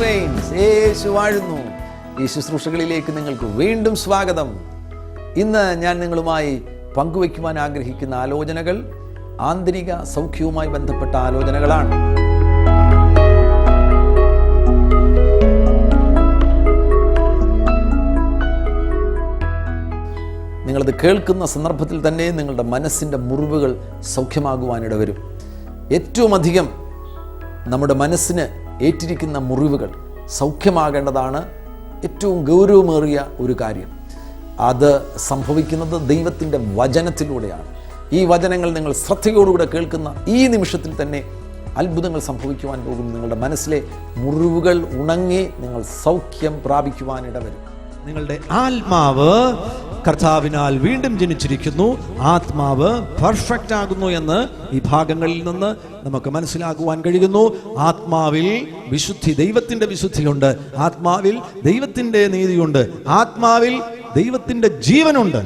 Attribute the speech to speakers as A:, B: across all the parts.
A: യേശു വാഴുന്നു. ഈ ശുശ്രൂഷകളിലേക്ക് നിങ്ങൾക്ക് വീണ്ടും സ്വാഗതം. ഇന്ന് ഞാൻ നിങ്ങളുമായി പങ്കുവയ്ക്കുവാൻ ആഗ്രഹിക്കുന്ന ആലോചനകൾ ആന്തരിക സൗഖ്യവുമായി ബന്ധപ്പെട്ട ആലോചനകളാണ്. നിങ്ങളത് കേൾക്കുന്ന സന്ദർഭത്തിൽ തന്നെ നിങ്ങളുടെ മനസ്സിന്റെ മുറിവുകൾ സൗഖ്യമാകുവാനിട വരും ഏറ്റവും അധികം നമ്മുടെ മനസ്സിന് ഏറ്റിരിക്കുന്ന മുറിവുകൾ സൗഖ്യമാകേണ്ടതാണ് ഏറ്റവും ഗൗരവമേറിയ ഒരു കാര്യം. അത് സംഭവിക്കുന്നത് ദൈവത്തിന്റെ വചനത്തിലൂടെയാണ്. ഈ വചനങ്ങൾ നിങ്ങൾ ശ്രദ്ധയോടുകൂടെ കേൾക്കുന്ന ഈ നിമിഷത്തിൽ തന്നെ അത്ഭുതങ്ങൾ സംഭവിക്കുവാൻ പോകും നിങ്ങളുടെ മനസ്സിലെ മുറിവുകൾ ഉണങ്ങി നിങ്ങൾ സൗഖ്യം പ്രാപിക്കുവാനിട വരും
B: നിങ്ങളുടെ ആത്മാവ് കർത്താവിനാൽ വീണ്ടും ജനിച്ചിരിക്കുന്നു. ആത്മാവ് പെർഫെക്റ്റ് ആകുന്നു എന്ന് ഈ ഭാഗങ്ങളിൽ നിന്ന് നമുക്ക് മനസ്സിലാക്കുവാൻ കഴിയുന്നു. ആത്മാവിൽ വിശുദ്ധി ദൈവത്തിന്റെ വിശുദ്ധിയുണ്ട്. ആത്മാവിൽ ദൈവത്തിന്റെ നീതിയുണ്ട്. ആത്മാവിൽ ദൈവത്തിന്റെ ജീവനുണ്ട്.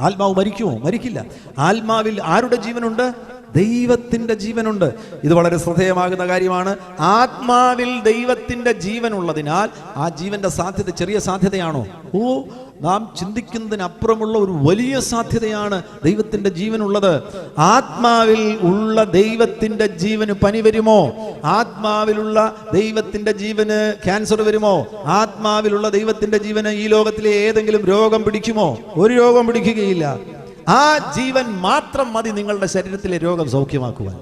B: ആത്മാവ് മരിക്കുമോ? മരിക്കില്ല. ആത്മാവിൽ ആരുടെ ജീവനുണ്ട്? ദൈവത്തിന്റെ ജീവനുണ്ട്. ഇത് വളരെ ശ്രദ്ധേയമാകുന്ന കാര്യമാണ്. ആത്മാവിൽ ദൈവത്തിന്റെ ജീവൻ ഉള്ളതിനാൽ ആ ജീവന്റെ സാധ്യത ചെറിയ സാധ്യതയാണോ? ഓ നാം ചിന്തിക്കുന്നതിനപ്പുറമുള്ള ഒരു വലിയ സാധ്യതയാണ് ദൈവത്തിന്റെ ജീവനുള്ളത്. ആത്മാവിൽ ഉള്ള ദൈവത്തിന്റെ ജീവന് പനി വരുമോ? ആത്മാവിലുള്ള ദൈവത്തിന്റെ ജീവന് ക്യാൻസർ വരുമോ? ആത്മാവിലുള്ള ദൈവത്തിന്റെ ജീവന് ഈ ലോകത്തിലെ ഏതെങ്കിലും രോഗം പിടിക്കുമോ? ഒരു രോഗം പിടിക്കുകയില്ല. ആ ജീവൻ മാത്രം മതി നിങ്ങളുടെ ശരീരത്തിലെ രോഗം സൗഖ്യമാക്കുവാൻ.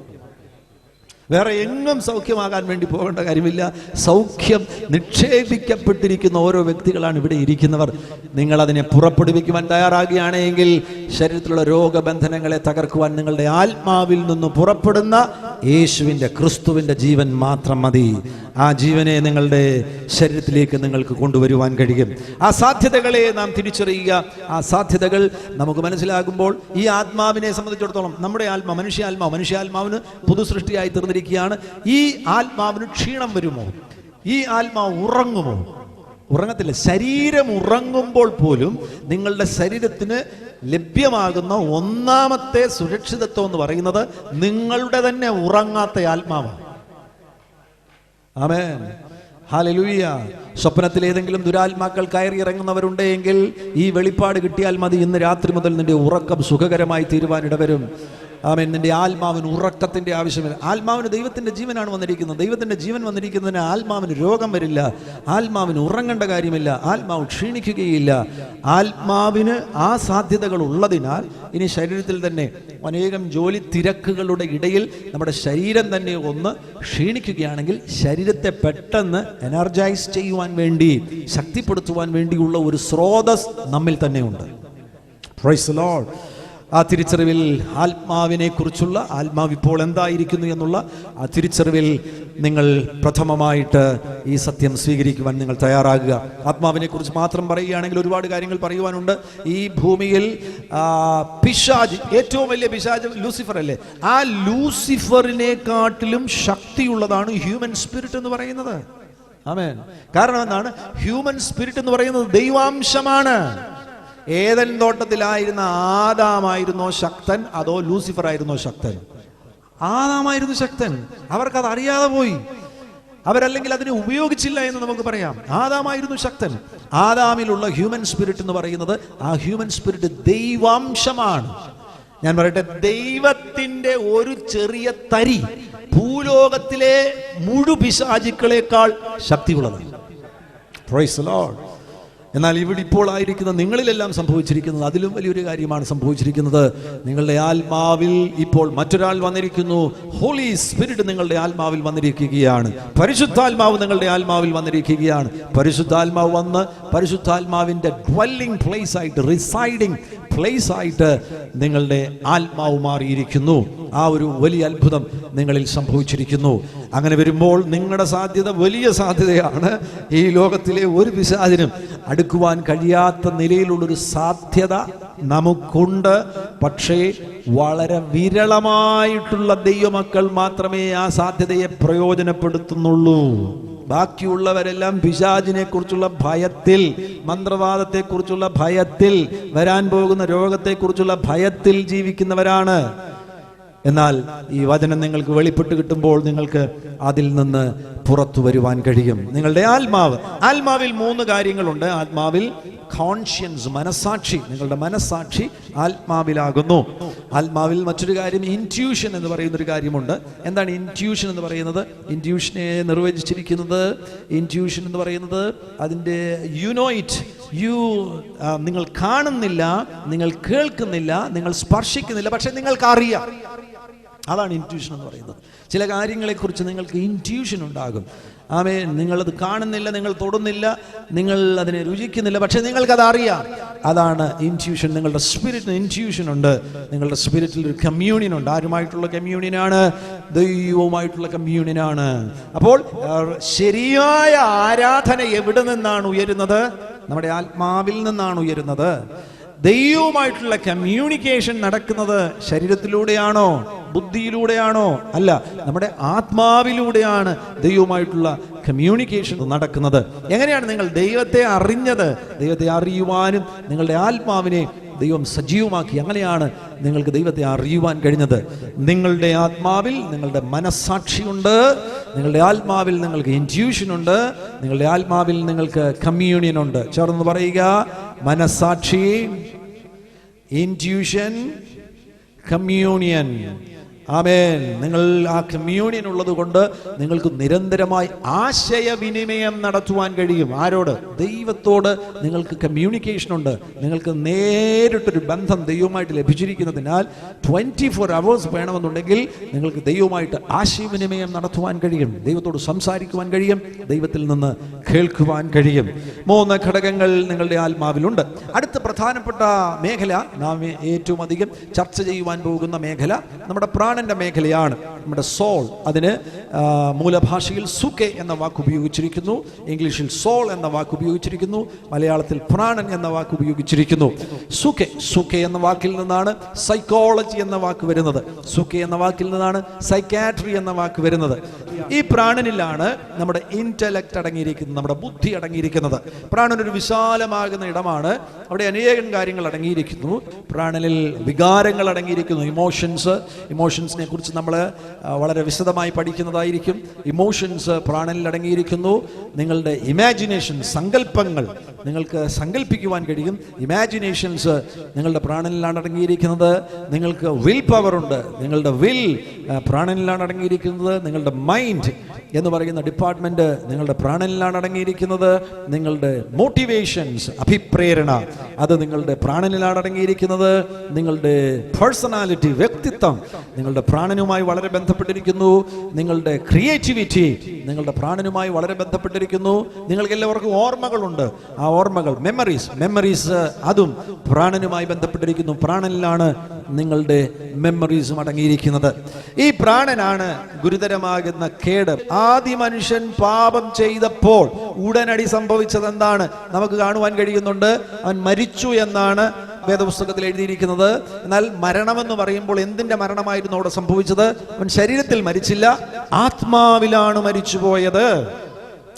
B: വേറെ എങ്ങും സൗഖ്യമാകാൻ വേണ്ടി പോകേണ്ട കാര്യമില്ല. സൗഖ്യം നിക്ഷേപിക്കപ്പെട്ടിരിക്കുന്ന ഓരോ വ്യക്തികളാണ് ഇവിടെ ഇരിക്കുന്നവർ. നിങ്ങൾ അതിനെ പുറപ്പെടുവിക്കുവാൻ തയ്യാറാകുകയാണെങ്കിൽ ശരീരത്തിലുള്ള രോഗബന്ധനങ്ങളെ തകർക്കുവാൻ നിങ്ങളുടെ ആത്മാവിൽ നിന്ന് പുറപ്പെടുന്ന യേശുവിന്റെ ക്രിസ്തുവിന്റെ ജീവൻ മാത്രം മതി. ആ ജീവനെ നിങ്ങളുടെ ശരീരത്തിലേക്ക് നിങ്ങൾക്ക് കൊണ്ടുവരുവാൻ കഴിയും. ആ സാധ്യതകളെ നാം തിരിച്ചറിയുക. ആ സാധ്യതകൾ നമുക്ക് മനസ്സിലാകുമ്പോൾ ഈ ആത്മാവിനെ സംബന്ധിച്ചിടത്തോളം നമ്മുടെ ആത്മാ മനുഷ്യാത്മാവ് മനുഷ്യാത്മാവിന് പുതുസൃഷ്ടിയായി തീർന്നിരിക്കുകയാണ്. ഈ ആത്മാവിന് ക്ഷീണം വരുമോ? ഈ ആത്മാവ് ഉറങ്ങുമോ? ഉറങ്ങത്തില്ല. ശരീരം ഉറങ്ങുമ്പോൾ പോലും നിങ്ങളുടെ ശരീരത്തിന് ലഭ്യമാകുന്ന ഒന്നാമത്തെ സുരക്ഷിതത്വം എന്ന് പറയുന്നത് നിങ്ങളുടെ തന്നെ ഉറങ്ങാത്ത ആത്മാവാണ്. ആമേൻ. ഹാലലൂയ. സ്വപ്നത്തിൽ ഏതെങ്കിലും ദുരാത്മാക്കൾ കയറി ഇറങ്ങുന്നവരുണ്ടെങ്കിൽ ഈ വെളിപ്പാട് കിട്ടിയാൽ മതി ഇന്ന് രാത്രി മുതൽ നിന്റെ ഉറക്കം സുഖകരമായി തീരുവാനിടവരും. ആമേൻ. നിന്റെ ആത്മാവിന് ഉറക്കത്തിന്റെ ആവശ്യമില്ല. ആത്മാവിന് ദൈവത്തിന്റെ ജീവനാണ് വന്നിരിക്കുന്നത്. ദൈവത്തിന്റെ ജീവൻ വന്നിരിക്കുന്നതിന് ആത്മാവിന് രോഗം വരില്ല. ആത്മാവിന് ഉറങ്ങേണ്ട കാര്യമില്ല. ആത്മാവ് ക്ഷീണിക്കുകയില്ല. ആത്മാവിന് ആ സാധ്യതകൾ ഉള്ളതിനാൽ ഇനി ശരീരത്തിൽ തന്നെ അനേകം ജോലി തിരക്കുകളുടെ ഇടയിൽ നമ്മുടെ ശരീരം തന്നെ ഒന്ന് ക്ഷീണിക്കുകയാണെങ്കിൽ ശരീരത്തെ പെട്ടെന്ന് എനർജൈസ് ചെയ്യുവാൻ വേണ്ടി ശക്തിപ്പെടുത്തുവാൻ വേണ്ടിയുള്ള ഒരു സ്രോതസ് നമ്മിൽ തന്നെയുണ്ട് പ്രൈസ് ആ തിരിച്ചറിവിൽ ആത്മാവിനെ കുറിച്ചുള്ള ആത്മാവ് ഇപ്പോൾ എന്തായിരിക്കുന്നു എന്നുള്ള ആ തിരിച്ചറിവിൽ നിങ്ങൾ പ്രഥമമായിട്ട് ഈ സത്യം സ്വീകരിക്കുവാൻ നിങ്ങൾ തയ്യാറാകുക. ആത്മാവിനെ കുറിച്ച് മാത്രം പറയുകയാണെങ്കിൽ ഒരുപാട് കാര്യങ്ങൾ പറയുവാനുണ്ട്. ഈ ഭൂമിയിൽ പിശാജ് ഏറ്റവും വലിയ പിശാജ് ലൂസിഫർ അല്ലേ? ആ ലൂസിഫറിനെക്കാട്ടിലും ശക്തിയുള്ളതാണ് ഹ്യൂമൻ സ്പിരിറ്റ് എന്ന് പറയുന്നത്. ആമേൻ. കാരണം എന്താണ്? ഹ്യൂമൻ സ്പിരിറ്റ് എന്ന് പറയുന്നത് ദൈവാംശമാണ്. ഏതൻ തോട്ടത്തിലായിരുന്ന ആദാമായിരുന്നോ ശക്തൻ അതോ ലൂസിഫർ ആയിരുന്നോ ശക്തൻ? ആദാമായിരുന്നു ശക്തൻ. അവർക്കത് അറിയാതെ പോയി. അവരല്ലെങ്കിൽ അതിനെ ഉപയോഗിച്ചില്ല എന്ന് നമുക്ക് പറയാം. ആദാമായിരുന്നു ശക്തൻ. ആദാമിലുള്ള ഹ്യൂമൻ സ്പിരിറ്റ് എന്ന് പറയുന്നത് ആ ഹ്യൂമൻ സ്പിരിറ്റ് ദൈവാംശമാണ്. ഞാൻ പറയട്ടെ ദൈവത്തിന്റെ ഒരു ചെറിയ തരി ഭൂലോകത്തിലെ മുഴു പിശാചുക്കളെക്കാൾ ശക്തിയുള്ളതാണ്. എന്നാൽ ഇവിടെ ഇപ്പോൾ ആയിരിക്കുന്ന നിങ്ങളിലെല്ലാം സംഭവിച്ചിരിക്കുന്നത് അതിലും വലിയൊരു കാര്യമാണ് സംഭവിച്ചിരിക്കുന്നത്. നിങ്ങളുടെ ആത്മാവിൽ ഇപ്പോൾ മറ്റൊരാൾ വന്നിരിക്കുന്നു. ഹോളി സ്പിരിറ്റ് നിങ്ങളുടെ ആത്മാവിൽ വന്നിരിക്കുകയാണ്. പരിശുദ്ധാത്മാവ് നിങ്ങളുടെ ആത്മാവിൽ വന്നിരിക്കുകയാണ്. പരിശുദ്ധാത്മാവ് വന്ന് പരിശുദ്ധാത്മാവിന്റെ ഡ്വല്ലിംഗ് പ്ലേസ് ആയിട്ട് റിസൈഡിങ് പ്ലേസ് ആയിട്ട് നിങ്ങളുടെ ആത്മാവ് മാറിയിരിക്കുന്നു. ആ ഒരു വലിയ അത്ഭുതം നിങ്ങളിൽ സംഭവിച്ചിരിക്കുന്നു. അങ്ങനെ വരുമ്പോൾ നിങ്ങളുടെ സാധ്യത വലിയ സാധ്യതയാണ്. ഈ ലോകത്തിലെ ഒരു പിശാചിനും അടുക്കുവാൻ കഴിയാത്ത നിലയിലുള്ളൊരു സാധ്യത നമുക്കുണ്ട്. പക്ഷേ വളരെ വിരളമായിട്ടുള്ള ദൈവമക്കൾ മാത്രമേ ആ സാധ്യതയെ പ്രയോജനപ്പെടുത്തുന്നുള്ളൂ. ബാക്കിയുള്ളവരെല്ലാം പിശാജിനെ കുറിച്ചുള്ള ഭയത്തിൽ മന്ത്രവാദത്തെ കുറിച്ചുള്ള ഭയത്തിൽ വരാൻ പോകുന്ന രോഗത്തെ കുറിച്ചുള്ള ഭയത്തിൽ ജീവിക്കുന്നവരാണ്. എന്നാൽ ഈ വചനം നിങ്ങൾക്ക് വെളിപ്പെട്ട് കിട്ടുമ്പോൾ നിങ്ങൾക്ക് അതിൽ നിന്ന് പുറത്തു വരുവാൻ കഴിയും. നിങ്ങളുടെ ആത്മാവ്. ആത്മാവിൽ മൂന്ന് കാര്യങ്ങളുണ്ട്. ആത്മാവിൽ കോൺഷ്യൻസ് മനസാക്ഷി നിങ്ങളുടെ മനസാക്ഷി ആത്മാവിലാകുന്നു. ആത്മാവിൽ മറ്റൊരു കാര്യം ഇന്റ്യൂഷൻ എന്ന് പറയുന്ന ഒരു കാര്യമുണ്ട്. എന്താണ് ഇന്റ്യൂഷൻ എന്ന് പറയുന്നത്? ഇന്റ്യൂഷനെ നിർവചിച്ചിരിക്കുന്നത് ഇന്റ്യൂഷൻ എന്ന് പറയുന്നത് അതിന്റെ യുനോയിറ്റ് യു നിങ്ങൾ കാണുന്നില്ല നിങ്ങൾ കേൾക്കുന്നില്ല നിങ്ങൾ സ്പർശിക്കുന്നില്ല പക്ഷെ നിങ്ങൾക്ക് അറിയാം അതാണ് ഇന്റ്യൂഷൻ എന്ന് പറയുന്നത്. ചില കാര്യങ്ങളെക്കുറിച്ച് നിങ്ങൾക്ക് ഇന്റ്യൂഷൻ ഉണ്ടാകും. ആമേ നിങ്ങളത് കാണുന്നില്ല നിങ്ങൾ തൊടുന്നില്ല നിങ്ങൾ അതിനെ രുചിക്കുന്നില്ല പക്ഷേ നിങ്ങൾക്കത് അറിയാം. അതാണ് ഇന്റ്യൂഷൻ നിങ്ങളുടെ സ്പിരിറ്റിന് ഇന്റ്യൂഷൻ ഉണ്ട്. നിങ്ങളുടെ സ്പിരിറ്റിൽ ഒരു കമ്മ്യൂണിയൻ ഉണ്ട്. ആരുമായിട്ടുള്ള കമ്മ്യൂണിയനാണ് ദൈവവുമായിട്ടുള്ള കമ്മ്യൂണിയനാണ് അപ്പോൾ ശരിയായ ആരാധന എവിടെ നിന്നാണ് ഉയരുന്നത്? നമ്മുടെ ആത്മാവിൽ നിന്നാണ് ഉയരുന്നത്. ദൈവവുമായിട്ടുള്ള കമ്മ്യൂണിക്കേഷൻ നടക്കുന്നത് ശരീരത്തിലൂടെയാണോ ബുദ്ധിയിലൂടെയാണോ? അല്ല നമ്മുടെ ആത്മാവിലൂടെയാണ് ദൈവവുമായിട്ടുള്ള കമ്മ്യൂണിക്കേഷൻ നടക്കുന്നത്. എങ്ങനെയാണ് നിങ്ങൾ ദൈവത്തെ അറിഞ്ഞത്? ദൈവത്തെ അറിയുവാനും നിങ്ങളുടെ ആത്മാവിനെ ദൈവം സജീവമാക്കി. അങ്ങനെയാണ് നിങ്ങൾക്ക് ദൈവത്തെ അറിയുവാൻ കഴിഞ്ഞത്. നിങ്ങളുടെ ആത്മാവിൽ നിങ്ങളുടെ മനസ്സാക്ഷിയുണ്ട്. നിങ്ങളുടെ ആത്മാവിൽ നിങ്ങൾക്ക് ഇന്റ്യൂഷൻ ഉണ്ട് നിങ്ങളുടെ ആത്മാവിൽ നിങ്ങൾക്ക് കമ്മ്യൂണിയൻ ഉണ്ട് ചേർന്ന് പറയുക മനസ്സാക്ഷി ഇന്റ്യൂഷൻ കമ്മ്യൂണിയൻ ആമേൻ. നിങ്ങൾ ആ കമ്മ്യൂണിയൻ ഉള്ളത് കൊണ്ട് നിങ്ങൾക്ക് നിരന്തരമായി ആശയവിനിമയം നടത്തുവാൻ കഴിയും. ആരോട്? ദൈവത്തോട് നിങ്ങൾക്ക് കമ്മ്യൂണിക്കേഷൻ ഉണ്ട്. നിങ്ങൾക്ക് നേരിട്ടൊരു ബന്ധം ദൈവമായിട്ട് ലഭിച്ചിരിക്കുന്നതിനാൽ ട്വന്റി ഫോർ അവേഴ്സ് വേണമെന്നുണ്ടെങ്കിൽ നിങ്ങൾക്ക് ദൈവമായിട്ട് ആശയവിനിമയം നടത്തുവാൻ കഴിയും. ദൈവത്തോട് സംസാരിക്കുവാൻ കഴിയും. ദൈവത്തിൽ നിന്ന് കേൾക്കുവാൻ കഴിയും. മൂന്ന് ഘടകങ്ങൾ നിങ്ങളുടെ ആത്മാവിലുണ്ട്. അടുത്ത പ്രധാനപ്പെട്ട മേഖല നാം ഏറ്റവും അധികം ചർച്ച ചെയ്യുവാൻ പോകുന്ന മേഖല നമ്മുടെ പ്രാണന്റെ മേഖലയാണ്. നമ്മുടെ സോൾ അതിന് മൂലഭാഷയിൽ സുഖ എന്ന വാക്ക് ഉപയോഗിച്ചിരിക്കുന്നു. ഇംഗ്ലീഷിൽ സോൾ എന്ന വാക്ക് ഉപയോഗിച്ചിരിക്കുന്നു. മലയാളത്തിൽ പ്രാണൻ എന്ന വാക്ക് ഉപയോഗിച്ചിരിക്കുന്നു. സുഖ സുഖ എന്ന വാക്കിൽ നിന്നാണ് സൈക്കോളജി എന്ന വാക്ക് വരുന്നത്. സുഖ എന്ന വാക്കിൽ നിന്നാണ് സൈക്കാട്രി എന്ന വാക്ക് വരുന്നത്. ഈ പ്രാണനിലാണ് നമ്മുടെ ഇന്റലക്ട് അടങ്ങിയിരിക്കുന്നത് നമ്മുടെ ബുദ്ധി അടങ്ങിയിരിക്കുന്നത്. പ്രാണൻ ഒരു വിശാലമാകുന്ന ഇടമാണ്. അവിടെ അനേകം കാര്യങ്ങൾ അടങ്ങിയിരിക്കുന്നു. പ്രാണനിൽ വികാരങ്ങൾ അടങ്ങിയിരിക്കുന്നു. ഇമോഷൻസ് ഇമോഷൻസിനെ കുറിച്ച് നമ്മൾ വളരെ വിശദമായി പഠിക്കുന്നതായിരിക്കും. ഇമോഷൻസ് പ്രാണനിൽ അടങ്ങിയിരിക്കുന്നു. നിങ്ങളുടെ ഇമാജിനേഷൻ സങ്കല്പങ്ങൾ നിങ്ങൾക്ക് സങ്കല്പിക്കുവാൻ കഴിയും. ഇമാജിനേഷൻസ് നിങ്ങളുടെ പ്രാണനിലാണ് അടങ്ങിയിരിക്കുന്നത്. നിങ്ങൾക്ക് വിൽ പവർ ഉണ്ട്. നിങ്ങളുടെ വിൽ പ്രാണനിലാണ് അടങ്ങിയിരിക്കുന്നത്. നിങ്ങളുടെ മൈൻഡ് എന്ന് പറയുന്ന ഡിപ്പാർട്ട്മെന്റ് നിങ്ങളുടെ പ്രാണനിലാണ് അടങ്ങിയിരിക്കുന്നത്. നിങ്ങളുടെ മോട്ടിവേഷൻസ് അഭിപ്രേരണ അത് നിങ്ങളുടെ പ്രാണനിലാണ് അടങ്ങിയിരിക്കുന്നത്. നിങ്ങളുടെ പേഴ്സണാലിറ്റി വ്യക്തിത്വം നിങ്ങളുടെ പ്രാണനുമായി വളരെ ബന്ധപ്പെട്ടിരിക്കുന്നു. നിങ്ങളുടെ ക്രിയേറ്റിവിറ്റി നിങ്ങളുടെ പ്രാണനുമായി വളരെ ബന്ധപ്പെട്ടിരിക്കുന്നു. നിങ്ങൾക്ക് എല്ലാവർക്കും ഓർമ്മകളുണ്ട്. ആ ഓർമ്മകൾ മെമ്മറീസ് മെമ്മറീസ് അതും പ്രാണനുമായി ബന്ധപ്പെട്ടിരിക്കുന്നു. പ്രാണനിലാണ് നിങ്ങളുടെ മെമ്മറീസും അടങ്ങിയിരിക്കുന്നത്. ഈ പ്രാണനാണ് ഗുരുതരമാകുന്ന കേട്. ആദ്യ മനുഷ്യൻ പാപം ചെയ്തപ്പോൾ ഉടനടി സംഭവിച്ചത് എന്താണ്? നമുക്ക് കാണുവാൻ കഴിയുന്നുണ്ട്. അവൻ മരിച്ചു എന്നാണ് വേദപുസ്തകത്തിൽ എഴുതിയിരിക്കുന്നത്. എന്നാൽ മരണമെന്ന് പറയുമ്പോൾ എന്തിന്റെ മരണമായിരുന്നു അവിടെ സംഭവിച്ചത്? അവൻ ശരീരത്തിൽ മരിച്ചില്ല. ആത്മാവിലാണ് മരിച്ചുപോയത്.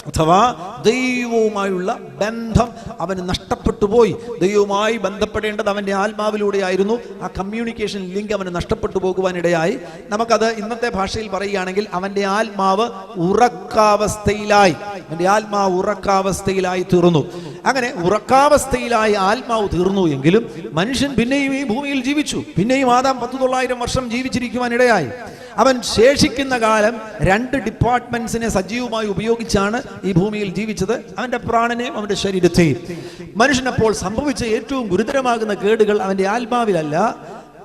B: അഥവാ ദൈവവുമായുള്ള ബന്ധം അവന് നഷ്ടപ്പെട്ടു പോയി. ദൈവവുമായി ബന്ധപ്പെടേണ്ടത് അവന്റെ ആത്മാവിലൂടെയായിരുന്നു. ആ കമ്മ്യൂണിക്കേഷൻ ലിങ്ക് അവന് നഷ്ടപ്പെട്ടു പോകുവാനിടയായി. നമുക്കത് ഇന്നത്തെ ഭാഷയിൽ പറയുകയാണെങ്കിൽ അവന്റെ ആത്മാവ് ഉറക്കാവസ്ഥയിലായി. അവന്റെ ആത്മാവ് ഉറക്കാവസ്ഥയിലായി തീർന്നു. അങ്ങനെ ഉറക്കാവസ്ഥയിലായി ആത്മാവ് തീർന്നു എങ്കിലും മനുഷ്യൻ പിന്നെയും ഈ ഭൂമിയിൽ ജീവിച്ചു. പിന്നെയും ആദാം പത്തു തൊള്ളായിരം വർഷം ജീവിച്ചിരിക്കുവാനിടയായി. അവൻ ശേഷിക്കുന്ന കാലം രണ്ട് ഡിപ്പാർട്ട്മെന്റ്സിനെ സജീവമായി ഉപയോഗിച്ചാണ് ഈ ഭൂമിയിൽ ജീവിച്ചത്. അവന്റെ പ്രാണനെയും അവന്റെ ശരീരത്തെയും. മനുഷ്യനപ്പോൾ സംഭവിച്ച ഏറ്റവും ഗുരുതരമാകുന്ന കേടുകൾ അവന്റെ ആത്മാവിലല്ല.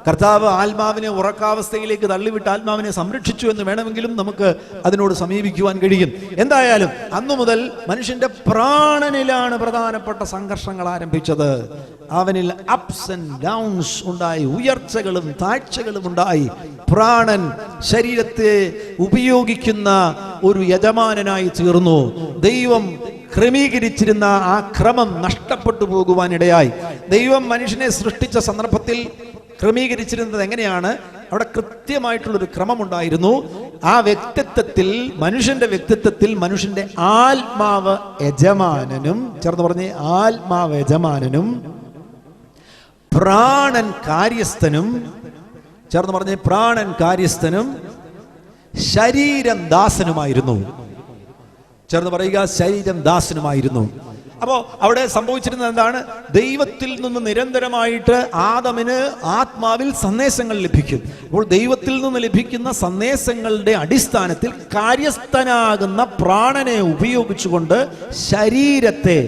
B: കർത്താവ് ആത്മാവിനെ ഉറക്കാവസ്ഥയിലേക്ക് തള്ളിവിട്ട് ആത്മാവിനെ സംരക്ഷിച്ചു എന്ന് വേണമെങ്കിലും നമുക്ക് അതിനോട് സമീപിക്കുവാൻ കഴിയും. എന്തായാലും അന്നു മുതൽ മനുഷ്യന്റെ പ്രാണനിലാണ് പ്രധാനപ്പെട്ട സംഘർഷങ്ങൾ ആരംഭിച്ചത്. അവനിൽ അപ്സ് ആൻഡ് ഡൗൺസ് ഉണ്ടായി ഉയർച്ചകളും താഴ്ചകളും ഉണ്ടായി. പ്രാണൻ ശരീരത്തെ ഉപയോഗിക്കുന്ന ഒരു യജമാനനായി തീർന്നു. ദൈവം ക്രമീകരിച്ചിരുന്ന ആ ക്രമം നഷ്ടപ്പെട്ടു പോകുവാനിടയായി. ദൈവം മനുഷ്യനെ സൃഷ്ടിച്ച സന്ദർഭത്തിൽ ക്രമീകരിച്ചിരുന്നത് എങ്ങനെയാണ്? അവിടെ കൃത്യമായിട്ടുള്ളൊരു ക്രമമുണ്ടായിരുന്നു. ആ വ്യക്തിത്വത്തിൽ മനുഷ്യന്റെ വ്യക്തിത്വത്തിൽ മനുഷ്യന്റെ ആത്മാവ് യജമാനനും ചേർന്ന് പറഞ്ഞ് ആത്മാവ് യജമാനനും പ്രാണൻ കാര്യസ്ഥനും ചേർന്ന് പറഞ്ഞേ പ്രാണൻ കാര്യസ്ഥനും ശരീരം ദാസനുമായിരുന്നു. ചേർന്ന് പറയുക ശരീരം ദാസനുമായിരുന്നു. അപ്പോൾ അവിടെ സംഭവിച്ചിരുന്നത് എന്താണ്? ദൈവത്തിൽ നിന്ന് നിരന്തരമായിട്ട് ആദമിന് ആത്മാവിൽ സന്ദേശങ്ങൾ ലഭിക്കും. അപ്പോൾ ദൈവത്തിൽ നിന്ന് ലഭിക്കുന്ന സന്ദേശങ്ങളുടെ അടിസ്ഥാനത്തിൽ കാര്യസ്ഥനാകുന്ന പ്രാണനെ ഉപയോഗിച്ചുകൊണ്ട് ശരീരത്തെ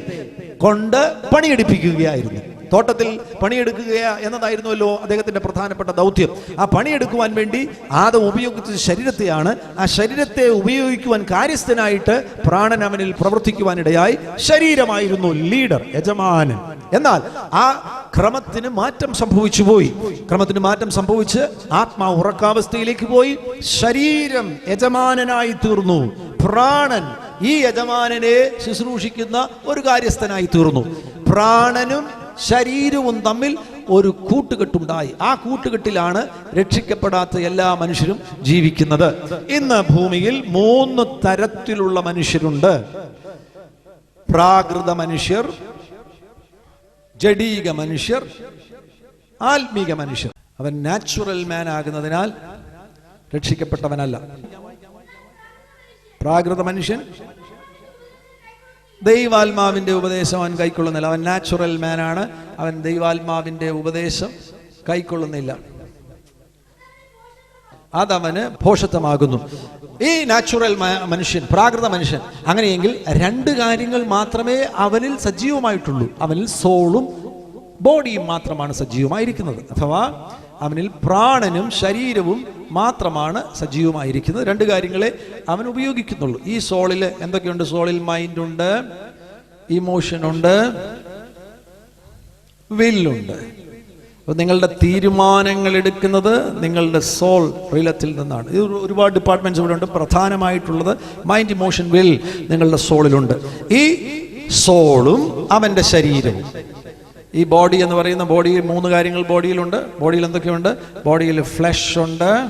B: കൊണ്ട് പണിയെടുപ്പിക്കുകയായിരുന്നു. തോട്ടത്തിൽ പണിയെടുക്കുക എന്നതായിരുന്നുവല്ലോ അദ്ദേഹത്തിന്റെ പ്രധാനപ്പെട്ട ദൗത്യം. ആ പണിയെടുക്കുവാൻ വേണ്ടി ആദം ഉപയോഗിച്ച ശരീരത്തെയാണ്. ആ ശരീരത്തെ ഉപയോഗിക്കുവാൻ കാര്യസ്ഥനായിട്ട് പ്രാണൻ അവനിൽ പ്രവർത്തിക്കുവാനിടയായി ശരീരമായിരുന്നു ലീഡർ യജമാനൻ. എന്നാൽ ആ ക്രമത്തിന് മാറ്റം സംഭവിച്ചു പോയി. ക്രമത്തിന് മാറ്റം സംഭവിച്ച് ആത്മാ ഉറക്കാവസ്ഥയിലേക്ക് പോയി. ശരീരം യജമാനനായി തീർന്നു. പ്രാണൻ ഈ യജമാനനെ ശുശ്രൂഷിക്കുന്ന ഒരു കാര്യസ്ഥനായി തീർന്നു. പ്രാണനും ശരീരവും തമ്മിൽ ഒരു കൂട്ടുകെട്ടുണ്ടായി. ആ കൂട്ടുകെട്ടിലാണ് രക്ഷിക്കപ്പെടാത്ത എല്ലാ മനുഷ്യരും ജീവിക്കുന്നത്. ഇന്ന് ഭൂമിയിൽ മൂന്ന് തരത്തിലുള്ള മനുഷ്യരുണ്ട്. പ്രാകൃത മനുഷ്യർ ജഡീക മനുഷ്യർ ആത്മീക മനുഷ്യർ. അവൻ നാച്ചുറൽ മാൻ ആകുന്നതിനാൽ രക്ഷിക്കപ്പെട്ടവനല്ല. പ്രാകൃത മനുഷ്യൻ ദൈവാത്മാവിന്റെ ഉപദേശം അവൻ കൈക്കൊള്ളുന്നില്ല. അവൻ നാച്ചുറൽ മാനാണ് അവൻ ദൈവാത്മാവിന്റെ ഉപദേശം കൈക്കൊള്ളുന്നില്ല. അതവന് ഭോഷത്വമാകുന്നു ഈ നാച്ചുറൽ മനുഷ്യൻ പ്രാകൃത മനുഷ്യൻ അങ്ങനെയെങ്കിൽ രണ്ട് കാര്യങ്ങൾ മാത്രമേ അവനിൽ സജീവമായിട്ടുള്ളൂ. അവനിൽ സോളും ബോഡിയും മാത്രമാണ് സജീവമായിരിക്കുന്നത്. അഥവാ അവനിൽ പ്രാണനും ശരീരവും മാത്രമാണ് സജീവമായിരിക്കുന്നത്. രണ്ട് കാര്യങ്ങളെ അവൻ ഉപയോഗിക്കുന്നുള്ളൂ. ഈ സോളിൽ എന്തൊക്കെയുണ്ട്? സോളിൽ മൈൻഡ് ഉണ്ട് ഇമോഷൻ ഉണ്ട് വില്ലുണ്ട്. അപ്പോൾ നിങ്ങളുടെ തീരുമാനങ്ങൾ എടുക്കുന്നത് നിങ്ങളുടെ സോൾ റിലത്തിൽ നിന്നാണ്. ഇത് ഒരുപാട് ഡിപ്പാർട്ട്മെന്റ്സ് ഇവിടെ ഉണ്ട്. പ്രധാനമായിട്ടുള്ളത് മൈൻഡ് ഇമോഷൻ വിൽ നിങ്ങളുടെ സോളിലുണ്ട്. ഈ സോളും അവന്റെ ശരീരവും. ഈ ബോഡി എന്ന് പറയുന്ന ബോഡി മൂന്ന് കാര്യങ്ങൾ ബോഡിയിലുണ്ട് ബോഡിയിൽ എന്തൊക്കെയുണ്ട്? ബോഡിയിൽ ഫ്ലഷ് ഉണ്ട്.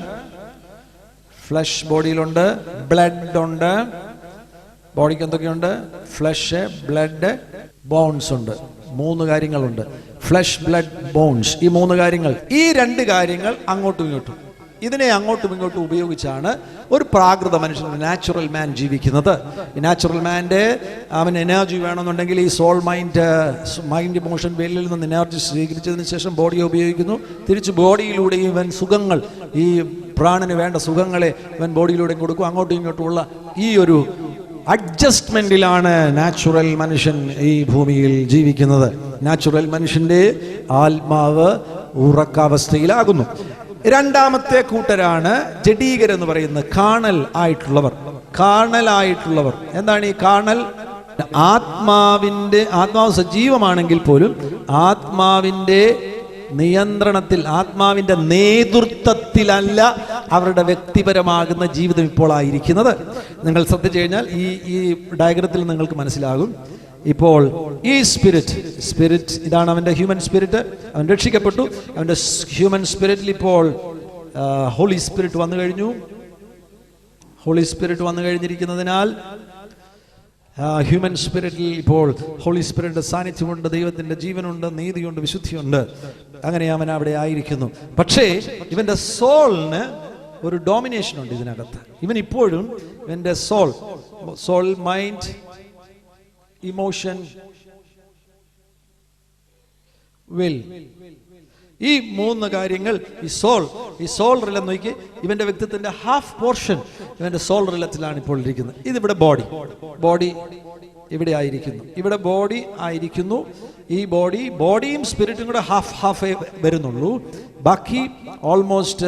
B: ഫ്ലഷ് ബോഡിയിലുണ്ട് ബ്ലഡ് ഉണ്ട്. ബോഡിക്ക് എന്തൊക്കെയുണ്ട്? ഫ്ലഷ് ബ്ലഡ് ബോൺസ് ഉണ്ട്. മൂന്ന് കാര്യങ്ങളുണ്ട്. ഫ്ലഷ് ബ്ലഡ് ബോൺസ് ഈ മൂന്ന് കാര്യങ്ങൾ ഈ രണ്ട് കാര്യങ്ങൾ അങ്ങോട്ടും ഇങ്ങോട്ടും. ഇതിനെ അങ്ങോട്ടും ഇങ്ങോട്ടും ഉപയോഗിച്ചാണ് ഒരു പ്രാകൃത മനുഷ്യൻ നാച്ചുറൽ മാൻ ജീവിക്കുന്നത്. ഈ നാച്ചുറൽ മാന്റെ അവൻ എനർജി വേണമെന്നുണ്ടെങ്കിൽ ഈ സോൾ മൈൻഡ് മൈൻഡ് മോഷൻ വെല്ലിൽ നിന്ന് എനർജി സ്വീകരിച്ചതിന് ശേഷം ബോഡിയെ ഉപയോഗിക്കുന്നു. തിരിച്ച് ബോഡിയിലൂടെ ഇവൻ സുഖങ്ങൾ ഈ പ്രാണന് വേണ്ട സുഖങ്ങളെ ഇവൻ ബോഡിയിലൂടെ കൊടുക്കും. അങ്ങോട്ടും ഇങ്ങോട്ടുമുള്ള ഈ ഒരു അഡ്ജസ്റ്റ്മെന്റിലാണ് നാച്ചുറൽ മനുഷ്യൻ ഈ ഭൂമിയിൽ ജീവിക്കുന്നത്. നാച്ചുറൽ മനുഷ്യന്റെ ആത്മാവ് ഉറക്കാവസ്ഥയിലാകുന്നു. രണ്ടാമത്തെ കൂട്ടരാണ് ജഡീകർ എന്ന് പറയുന്ന കാണൽ ആയിട്ടുള്ളവർ. കാണലായിട്ടുള്ളവർ എന്താണ് ഈ കാണൽ? ആത്മാവിന്റെ ആത്മാവ് സജീവമാണെങ്കിൽ പോലും ആത്മാവിന്റെ നിയന്ത്രണത്തിൽ ആത്മാവിന്റെ നേതൃത്വത്തിലല്ല അവരുടെ വ്യക്തിപരമാകുന്ന ജീവിതം ഇപ്പോൾ ആയിരിക്കുന്നത്. നിങ്ങൾ ശ്രദ്ധിച്ചു കഴിഞ്ഞാൽ ഈ ഈ ഡയഗ്രത്തിൽ നിങ്ങൾക്ക് മനസ്സിലാകും. ഇപ്പോൾ ഈ സ്പിരിറ്റ് സ്പിരിറ്റ് ഇതാണ് അവന്റെ ഹ്യൂമൻ സ്പിരിറ്റ് അവൻ രക്ഷിക്കപ്പെട്ടു. അവന്റെ ഹ്യൂമൻ സ്പിരിറ്റിൽ ഇപ്പോൾ ഹോളി സ്പിരിറ്റ് വന്നു കഴിഞ്ഞു. ഹോളി സ്പിരിറ്റ് വന്നു കഴിഞ്ഞിരിക്കുന്നതിനാൽ ഹ്യൂമൻ സ്പിരിറ്റിൽ ഇപ്പോൾ ഹോളി സ്പിരിറ്റിന്റെ സാന്നിധ്യമുണ്ട് ദൈവത്തിന്റെ ജീവനുണ്ട് നീതിയുണ്ട് വിശുദ്ധിയുണ്ട്. അങ്ങനെ അവൻ അവിടെ ആയിരിക്കുന്നു. പക്ഷേ ഇവന്റെ സോളിന് ഒരു ഡോമിനേഷൻ ഉണ്ട് ഇതിനകത്ത്. ഇവൻ ഇപ്പോഴും ഇവന്റെ soul soul mind emotion will ഈ മൂന്ന് കാര്യങ്ങൾ ഈ സോൾ ഈ സോൾ റിലം നോക്കി ഇവന്റെ വ്യക്തിത്വത്തിന്റെ ഹാഫ് പോർഷൻ ഇവന്റെ സോൾ റിലത്തിലാണ് ഇപ്പോൾ ഇരിക്കുന്നത്. ഇത് ഇതിവിടെ ബോഡി ബോഡി ഇവിടെ ആയിരിക്കുന്നു. ഇവിടെ ബോഡി ആയിരിക്കുന്നു. ഈ ബോഡി ബോഡിയും സ്പിരിറ്റും കൂടെ ഹാഫ് ഹാഫ് വരുന്നുള്ളൂ. ബാക്കി ഓൾമോസ്റ്റ്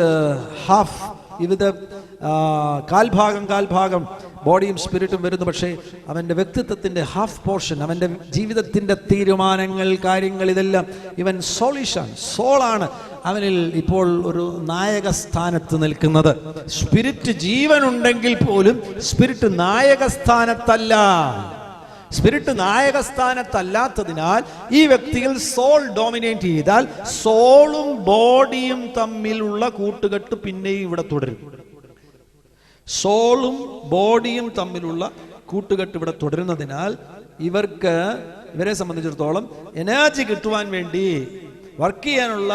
B: ഹാഫ് ഇവിടെ കാൽഭാഗം കാൽഭാഗം ബോഡിയും സ്പിരിറ്റും വരുന്നു. പക്ഷേ അവന്റെ വ്യക്തിത്വത്തിന്റെ ഹാഫ് പോർഷൻ അവന്റെ ജീവിതത്തിന്റെ തീരുമാനങ്ങൾ കാര്യങ്ങൾ ഇതെല്ലാം ഇവൻ സോളിഷാണ് സോളാണ് അവനിൽ ഇപ്പോൾ ഒരു നായക സ്ഥാനത്ത് നിൽക്കുന്നത്. സ്പിരിറ്റ് ജീവനുണ്ടെങ്കിൽ പോലും സ്പിരിറ്റ് നായക സ്ഥാനത്തല്ല. സ്പിരിറ്റ് നായക സ്ഥാനത്തല്ലാത്തതിനാൽ ഈ വ്യക്തിയിൽ സോൾ ഡോമിനേറ്റ് ചെയ്താൽ സോളും ബോഡിയും തമ്മിലുള്ള കൂട്ടുകെട്ട് പിന്നെയും ഇവിടെ തുടരും. സോളും ബോഡിയും തമ്മിലുള്ള കൂട്ടുകെട്ട് ഇവിടെ തുടരുന്നതിനാൽ ഇവർക്ക് ഇവരെ സംബന്ധിച്ചിടത്തോളം എനർജി കിട്ടുവാൻ വേണ്ടി വർക്ക് ചെയ്യാനുള്ള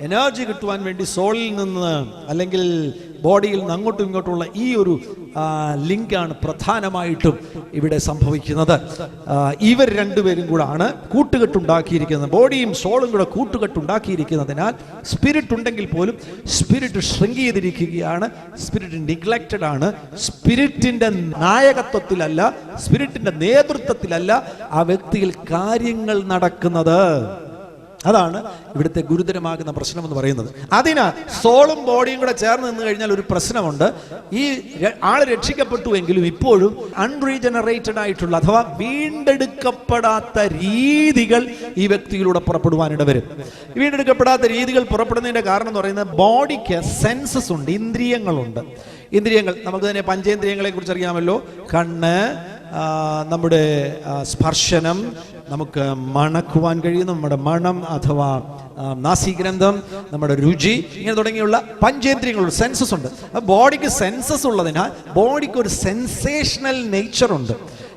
B: എനർജി കിട്ടുവാൻ വേണ്ടി സോളിൽ നിന്ന് അല്ലെങ്കിൽ ബോഡിയിൽ നിന്ന് അങ്ങോട്ടും ഇങ്ങോട്ടുമുള്ള ഈ ഒരു ലിങ്കാണ് പ്രധാനമായിട്ടും ഇവിടെ സംഭവിക്കുന്നത്. ഇവർ രണ്ടുപേരും കൂടാണ് കൂട്ടുകെട്ടുണ്ടാക്കിയിരിക്കുന്നത്. ബോഡിയും സോളും കൂടെ കൂട്ടുകെട്ടുണ്ടാക്കിയിരിക്കുന്നതിനാൽ സ്പിരിറ്റ് ഉണ്ടെങ്കിൽ പോലും സ്പിരിറ്റ് ഷ്രിങ്ക് ചെയ്തിരിക്കുകയാണ്. സ്പിരിറ്റ് നിഗ്ലക്റ്റഡ് ആണ്. സ്പിരിറ്റിന്റെ നായകത്വത്തിലല്ല സ്പിരിറ്റിന്റെ നേതൃത്വത്തിലല്ല ആ വ്യക്തിയിൽ കാര്യങ്ങൾ നടക്കുന്നത്. അതാണ് ഇവിടുത്തെ ഗുരുതരമാകുന്ന പ്രശ്നം എന്ന് പറയുന്നത്. അതിനാ സോളും ബോഡിയും കൂടെ ചേർന്ന് നിന്ന് കഴിഞ്ഞാൽ ഒരു പ്രശ്നമുണ്ട്. ഈ ആൾ രക്ഷിക്കപ്പെട്ടു എങ്കിലും ഇപ്പോഴും അൺറീജനറേറ്റഡ് ആയിട്ടുള്ള അഥവാ വീണ്ടെടുക്കപ്പെടാത്ത രീതികൾ ഈ വ്യക്തിയിലൂടെ പുറപ്പെടുവാനിട വരും. വീണ്ടെടുക്കപ്പെടാത്ത രീതികൾ പുറപ്പെടുന്നതിന്റെ കാരണം എന്ന് പറയുന്നത് ബോഡിക്ക് സെൻസസ് ഉണ്ട് ഇന്ദ്രിയങ്ങളുണ്ട്. ഇന്ദ്രിയങ്ങൾ നമുക്ക് തന്നെ പഞ്ചേന്ദ്രിയങ്ങളെ കുറിച്ച് അറിയാമല്ലോ. കണ്ണ് നമ്മുടെ സ്പർശനം നമുക്ക് മണക്കുവാൻ കഴിയുന്നു നമ്മുടെ മണം അഥവാ നാസിഗ്രന്ഥം നമ്മുടെ രുചി ഇങ്ങനെ തുടങ്ങിയുള്ള പഞ്ചേന്ദ്രിയങ്ങളുണ്ട് സെൻസസ് ഉണ്ട്. ബോഡിക്ക് സെൻസസ് ഉള്ളതിനാൽ ബോഡിക്ക് ഒരു സെൻസേഷണൽ നേച്ചർ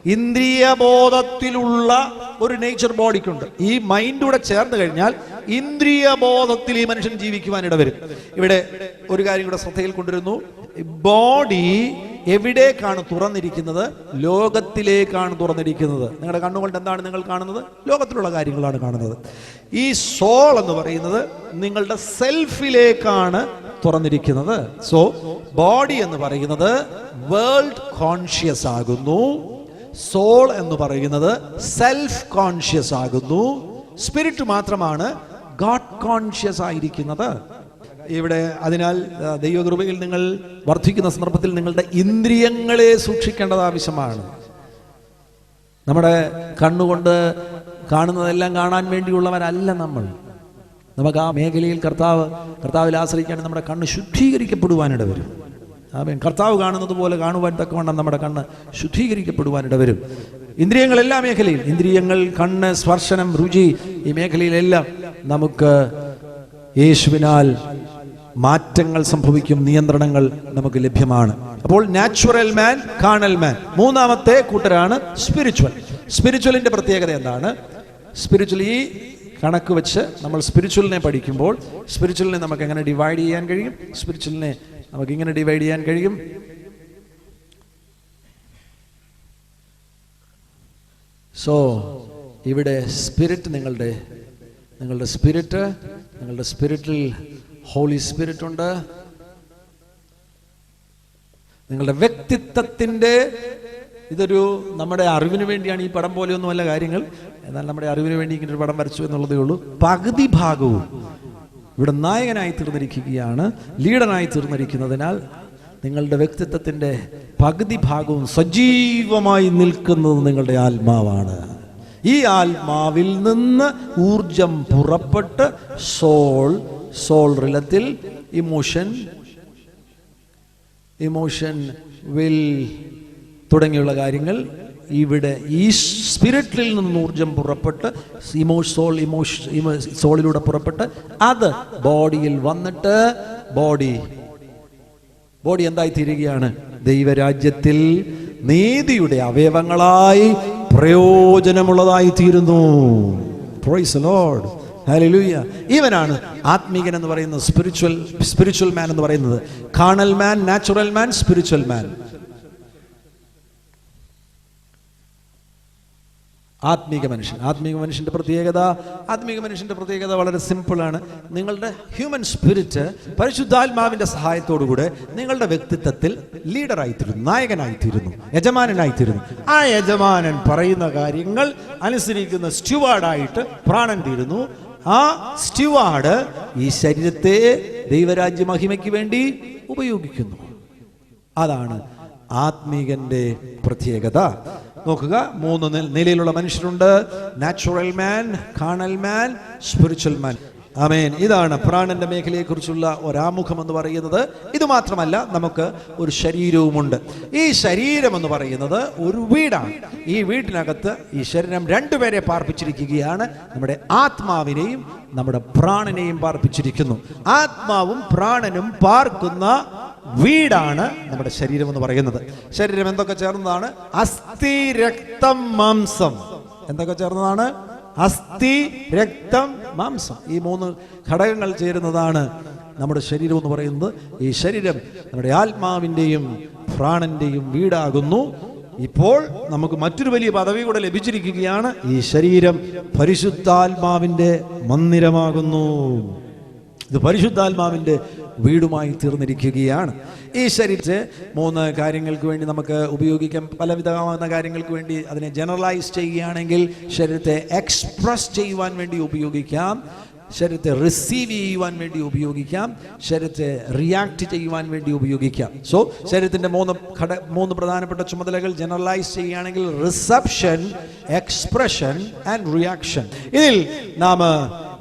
B: ഇന്ദ്രിയ ബോധത്തിലുള്ള ഒരു നേച്ചർ ബോഡിക്കുണ്ട് ഈ മൈൻഡ് കൂടെ ചേർന്ന് കഴിഞ്ഞാൽ ഇന്ദ്രിയ ബോധത്തിൽ ഈ മനുഷ്യൻ ജീവിക്കുവാൻ ഇടവരും ഇവിടെ ഒരു കാര്യം കൂടെ ശ്രദ്ധയിൽ കൊണ്ടുവരുന്നു. ബോഡി എവിടേക്കാണ് തുറന്നിരിക്കുന്നത്? ലോകത്തിലേക്കാണ് തുറന്നിരിക്കുന്നത്. നിങ്ങളുടെ കണ്ണുകൊണ്ട് എന്താണ് നിങ്ങൾ കാണുന്നത്? ലോകത്തിലുള്ള കാര്യങ്ങളാണ് കാണുന്നത്. ഈ സോൾ എന്ന് പറയുന്നത് നിങ്ങളുടെ സെൽഫിലേക്കാണ് തുറന്നിരിക്കുന്നത്. സോ ബോഡി എന്ന് പറയുന്നത് വേൾഡ് കോൺഷ്യസ് ആകുന്നു. സോൾ എന്ന് പറയുന്നത് സെൽഫ് കോൺഷ്യസ് ആകുന്നു. സ്പിരിറ്റ് മാത്രമാണ് ഗാഡ് കോൺഷ്യസ് ആയിരിക്കുന്നത്. ഇവിടെ അതിനാൽ ദൈവകൃപയിൽ നിങ്ങൾ വർദ്ധിക്കുന്ന സന്ദർഭത്തിൽ നിങ്ങളുടെ ഇന്ദ്രിയങ്ങളെ സൂക്ഷിക്കേണ്ടത് ആവശ്യമാണ്. നമ്മുടെ കണ്ണുകൊണ്ട് കാണുന്നതെല്ലാം കാണാൻ വേണ്ടിയുള്ളവരല്ല നമ്മൾ. നമുക്ക് ആ മേഖലയിൽ കർത്താവ് കർത്താവിൽ ആശ്രയിക്കാണ്ട് നമ്മുടെ കണ്ണ് ശുദ്ധീകരിക്കപ്പെടുവാനിട വരും ആമേൻ. കർത്താവ് കാണുന്നത് പോലെ കാണുവാൻ തക്കവണ്ണം നമ്മുടെ കണ്ണ് ശുദ്ധീകരിക്കപ്പെടുവാനിട വരും. ഇന്ദ്രിയങ്ങൾ എല്ലാ മേഖലയിൽ ഇന്ദ്രിയങ്ങൾ കണ്ണ് സ്പർശനം രുചി ഈ മേഖലയിലെല്ലാം നമുക്ക് യേശുവിനാൽ മാറ്റങ്ങൾ സംഭവിക്കും നിയന്ത്രണങ്ങൾ നമുക്ക് ലഭ്യമാണ്. അപ്പോൾ നാച്ചുറൽ മാൻ കാണൽ മാൻ. മൂന്നാമത്തെ കൂട്ടരാണ് സ്പിരിച്വൽ. സ്പിരിച്വലിന്റെ പ്രത്യേകത എന്താണ്? സ്പിരിച്വലി കണക്ക് വെച്ച് നമ്മൾ സ്പിരിച്വലിനെ പഠിക്കുമ്പോൾ സ്പിരിച്വലിനെ നമുക്ക് എങ്ങനെ ഡിവൈഡ് ചെയ്യാൻ കഴിയും? സ്പിരിച്വലിനെ നമുക്ക് ഇങ്ങനെ ഡിവൈഡ് ചെയ്യാൻ കഴിയും. സോ ഇവിടെ സ്പിരിറ്റ് നിങ്ങളുടെ നിങ്ങളുടെ സ്പിരിറ്റ് നിങ്ങളുടെ സ്പിരിറ്റിൽ ഹോളി സ്പിരിറ്റ് ഉണ്ട്. നിങ്ങളുടെ വ്യക്തിത്വത്തിന്റെ ഇതൊരു നമ്മുടെ അറിവിന് വേണ്ടിയാണ് ഈ പടം പോലെയൊന്നുമല്ല കാര്യങ്ങൾ. എന്നാൽ നമ്മുടെ അറിവിന് വേണ്ടി ഇങ്ങനെ ഒരു പടം വരച്ചു എന്നുള്ളതേ ഉള്ളൂ. പകുതി ഭാഗവും ഇവിടെ നായകനായി തീർന്നിരിക്കുകയാണ് ലീഡറായി തീർന്നിരിക്കുന്നതിനാൽ നിങ്ങളുടെ വ്യക്തിത്വത്തിന്റെ പകുതി ഭാഗവും സജീവമായി നിൽക്കുന്നത് നിങ്ങളുടെ ആത്മാവാണ്. ഈ ആത്മാവിൽ നിന്ന് ഊർജം പുറപ്പെട്ട് സോൾ സോൾ റിലത്തിൽ ഇമോഷൻ ഇമോഷൻ വിൽ തുടങ്ങിയുള്ള കാര്യങ്ങൾ ഇവിടെ ഈ സ്പിരിറ്റിൽ നിന്ന് ഊർജം പുറപ്പെട്ട് ഇമോ സോൾ ഇമോഷൻ സോളിലൂടെ പുറപ്പെട്ട് അത് ബോഡിയിൽ വന്നിട്ട് ബോഡി ബോഡി എന്തായി തീരുകയാണ്? ദൈവരാജ്യത്തിൽ നീതിയുടെ അവയവങ്ങളായി പ്രയോജനമുള്ളതായി തീരുന്നു. ഇവനാണ് ആത്മീകൻ എന്ന് പറയുന്നത് സ്പിരിച്വൽ സ്പിരിച്വൽ മാൻ എന്ന് പറയുന്നത്. കാണൽ മാൻ നാച്ചുറൽ മാൻ സ്പിരിച്വൽ മാൻ ആത്മീക മനുഷ്യൻ. ആത്മീക മനുഷ്യന്റെ പ്രത്യേകത ആത്മീക മനുഷ്യന്റെ പ്രത്യേകത വളരെ സിമ്പിളാണ് നിങ്ങളുടെ ഹ്യൂമൻ സ്പിരിറ്റ് പരിശുദ്ധാത്മാവിന്റെ സഹായത്തോടുകൂടെ നിങ്ങളുടെ വ്യക്തിത്വത്തിൽ ലീഡറായിത്തീരുന്നു നായകനായിത്തീരുന്നു യജമാനനായിത്തീരുന്നു. ആ യജമാനൻ പറയുന്ന കാര്യങ്ങൾ അനുസരിക്കുന്ന സ്റ്റുവാർഡായിട്ട് പ്രാണൻ തീരുന്നു. ആ സ്റ്റുവാർഡ് ഈ ശരീരത്തെ ദൈവരാജ്യ മഹിമയ്ക്ക് വേണ്ടി ഉപയോഗിക്കുന്നു. അതാണ് ആത്മീകന്റെ പ്രത്യേകത. നോക്കുക. മൂന്ന് നിലയിലുള്ള മനുഷ്യരുണ്ട്. നാച്ചുറൽ മാൻ കാണൽ മാൻ സ്പിരിച്വൽ മാൻ അമേൻ ഇതാണ് പ്രാണന്റെ മേഖലയെക്കുറിച്ചുള്ള ഒരാമുഖം എന്ന് പറയുന്നത്. ഇത് മാത്രമല്ല നമുക്ക് ഒരു ശരീരവുമുണ്ട്. ഈ ശരീരം എന്ന് പറയുന്നത് ഒരു വീടാണ്. ഈ വീട്ടിനകത്ത് ഈ ശരീരം രണ്ടുപേരെ പാർപ്പിച്ചിരിക്കുകയാണ്. നമ്മുടെ ആത്മാവിനെയും നമ്മുടെ പ്രാണനെയും പാർപ്പിച്ചിരിക്കുന്നു. ആത്മാവും പ്രാണനും പാർക്കുന്ന വീടാണ് നമ്മുടെ ശരീരം എന്ന് പറയുന്നത്. ശരീരം എന്തൊക്കെ ചേർന്നതാണ്? അസ്ഥി രക്തം മാംസം. എന്തൊക്കെ ചേർന്നതാണ്? അസ്ഥി രക്തം മാംസം. ഈ മൂന്ന് ഘടകങ്ങൾ ചേരുന്നതാണ് നമ്മുടെ ശരീരം എന്ന് പറയുന്നത്. ഈ ശരീരം നമ്മുടെ ആത്മാവിന്റെയും പ്രാണന്റെയും വീടാകുന്നു. ഇപ്പോൾ നമുക്ക് മറ്റൊരു വലിയ പദവി കൂടെ ലഭിച്ചിരിക്കുകയാണ്. ഈ ശരീരം പരിശുദ്ധാത്മാവിന്റെ മന്ദിരമാകുന്നു. ഇത് പരിശുദ്ധാത്മാവിന്റെ വീടുമായി തീർന്നിരിക്കുകയാണ്. ഈ ശരീരത്തെ മൂന്ന് കാര്യങ്ങൾക്ക് വേണ്ടി നമുക്ക് ഉപയോഗിക്കാം. പലവിധമാകുന്ന കാര്യങ്ങൾക്ക് വേണ്ടി അതിനെ ജനറലൈസ് ചെയ്യുകയാണെങ്കിൽ ശരീരത്തെ എക്സ്പ്രസ് ചെയ്യുവാൻ വേണ്ടി ഉപയോഗിക്കാം. ശരീരത്തെ റിസീവ് ചെയ്യുവാൻ വേണ്ടി ഉപയോഗിക്കാം. ശരീരത്തെ റിയാക്ട് ചെയ്യുവാൻ വേണ്ടി ഉപയോഗിക്കാം. സോ ശരീരത്തിന്റെ മൂന്ന് ഘട മൂന്ന് പ്രധാനപ്പെട്ട ചുമതലകൾ ജനറലൈസ് ചെയ്യുകയാണെങ്കിൽ റിസപ്ഷൻ എക്സ്പ്രഷൻ ആൻഡ് റിയാക്ഷൻ ഇതിൽ നാം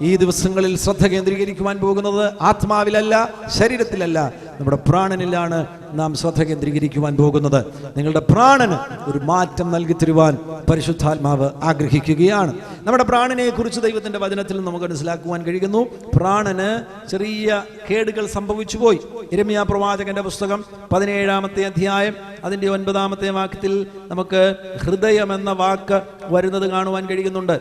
B: ഈ ദിവസങ്ങളിൽ ശ്രദ്ധ കേന്ദ്രീകരിക്കുവാൻ പോകുന്നത് ആത്മാവിലല്ല ശരീരത്തിലല്ല. നമ്മുടെ പ്രാണനിലാണ് നാം ശ്രദ്ധ കേന്ദ്രീകരിക്കുവാൻ പോകുന്നത്. നിങ്ങളുടെ പ്രാണന് ഒരു മാറ്റം നൽകി തരുവാൻ പരിശുദ്ധാത്മാവ് ആഗ്രഹിക്കുകയാണ്. നമ്മുടെ പ്രാണനെ കുറിച്ച് ദൈവത്തിന്റെ വചനത്തിൽ നമുക്ക് മനസ്സിലാക്കുവാൻ കഴിയുന്നു. പ്രാണന് ചെറിയ കേടുകൾ സംഭവിച്ചു പോയി ഇരമിയ പ്രവാചകന്റെ പുസ്തകം പതിനേഴാമത്തെ അധ്യായം അതിന്റെ ഒൻപതാമത്തെ വാക്യത്തിൽ നമുക്ക് ഹൃദയം എന്ന വാക്ക് വരുന്നത് കാണുവാൻ കഴിയുന്നുണ്ട്.